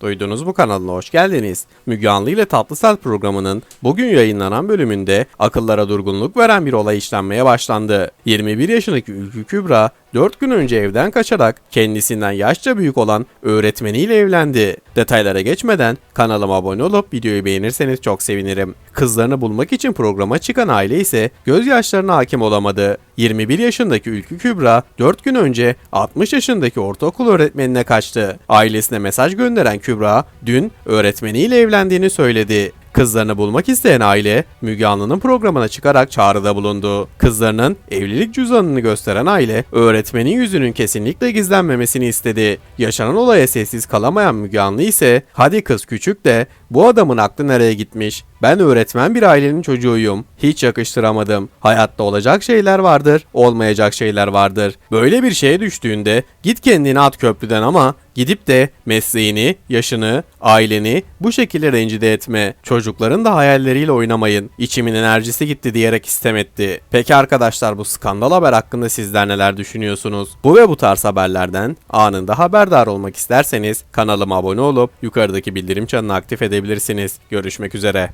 Duydunuz bu kanalına hoş geldiniz. Müge Anlı ile Tatlısel programının bugün yayınlanan bölümünde akıllara durgunluk veren bir olay işlenmeye başlandı. 21 yaşındaki Ülkü Kübra 4 gün önce evden kaçarak kendisinden yaşça büyük olan öğretmeniyle evlendi. Detaylara geçmeden kanalıma abone olup videoyu beğenirseniz çok sevinirim. Kızlarını bulmak için programa çıkan aile ise gözyaşlarına hakim olamadı. 21 yaşındaki Ülkü Kübra 4 gün önce 60 yaşındaki ortaokul öğretmenine kaçtı. Ailesine mesaj gönderen Kübra dün öğretmeniyle evlendiğini söyledi. Kızlarını bulmak isteyen aile Müge Anlı'nın programına çıkarak çağrıda bulundu. Kızlarının evlilik cüzdanını gösteren aile öğretmenin yüzünün kesinlikle gizlenmemesini istedi. Yaşanan olaya sessiz kalamayan Müge Anlı ise hadi kız küçük de bu adamın aklı nereye gitmiş? Ben öğretmen bir ailenin çocuğuyum. Hiç yakıştıramadım. Hayatta olacak şeyler vardır, olmayacak şeyler vardır. Böyle bir şeye düştüğünde git kendini at köprüden ama gidip de mesleğini, yaşını, aileni bu şekilde rencide etme. Çocukların da hayalleriyle oynamayın. İçimin enerjisi gitti diyerek istemetti. Peki arkadaşlar bu skandal haber hakkında sizler neler düşünüyorsunuz? Bu ve bu tarz haberlerden anında haberdar olmak isterseniz kanalıma abone olup yukarıdaki bildirim çanını aktif edebilirsiniz. Görüşmek üzere.